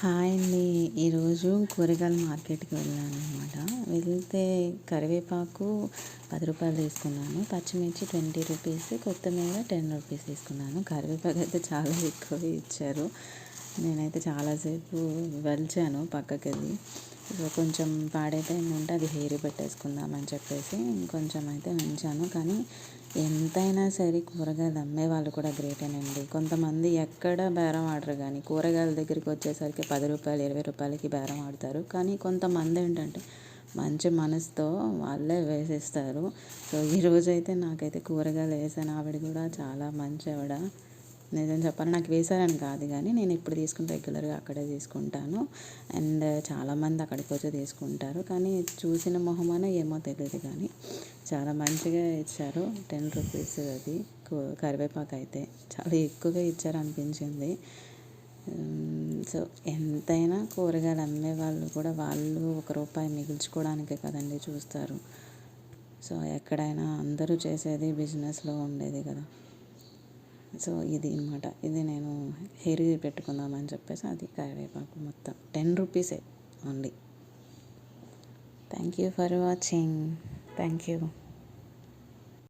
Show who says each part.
Speaker 1: Hi అండి. ఈరోజు కూరగాయల మార్కెట్కి వెళ్ళాను అనమాట వెళ్తే కరివేపాకు పది రూపాయలు తీసుకున్నాను. పచ్చిమిర్చి ట్వంటీ రూపీస్ కొత్తిమీర టెన్ రూపీస్ తీసుకున్నాను. కరివేపాకు అయితే చాలా ఎక్కువ ఇచ్చారు. నేనైతే చాలాసేపు వెళ్చాను పక్కకి వెళ్ళి కొంచెం పాడైపోయిందంటే అది హెయిర్ పెట్టేసుకుందామని చెప్పేసి ఇంకొంచెం అయితే ఉంచాను. కానీ ఎంతైనా సరే కూరగాయలు అమ్మే వాళ్ళు కూడా గ్రేటేనండి కొంతమంది ఎక్కడ బేరం ఆడరు కానీ కూరగాయల దగ్గరికి వచ్చేసరికి పది రూపాయలు ఇరవై రూపాయలకి బేరం ఆడతారు. కానీ కొంతమంది ఏంటంటే మంచి మనసుతో వాళ్ళే వేసేస్తారు. సో ఈరోజు అయితే నాకైతే కూరగాయలు వేసాను ఆవిడ కూడా చాలా మంచి ఆవిడ నిజం చెప్పాలి. నాకు వేశారని కాదు కానీ నేను ఇప్పుడు తీసుకుని రెగ్యులర్గా అక్కడే తీసుకుంటాను. అండ్ చాలామంది అక్కడికి వచ్చి తీసుకుంటారు. కానీ చూసిన మొహమాన ఏమో తెలియదు కానీ చాలా మంచిగా ఇచ్చారు. టెన్ రూపీస్ అది. కరివేపాకు అయితే చాలా ఎక్కువగా ఇచ్చారు అనిపించింది. సో ఎంతైనా కూరగాయలు అమ్మే వాళ్ళు కూడా వాళ్ళు ఒక రూపాయి మిగిల్చుకోవడానికే కదండి చూస్తారు. సో ఎక్కడైనా అందరూ చేసేది బిజినెస్లో ఉండేది కదా. సో ఇది అనమాట ఇది నేను హెయిర్ పెట్టుకుందామని చెప్పేసి అది కరివేపాకు మొత్తం. టెన్ రూపీసే only. Thank you for watching thank you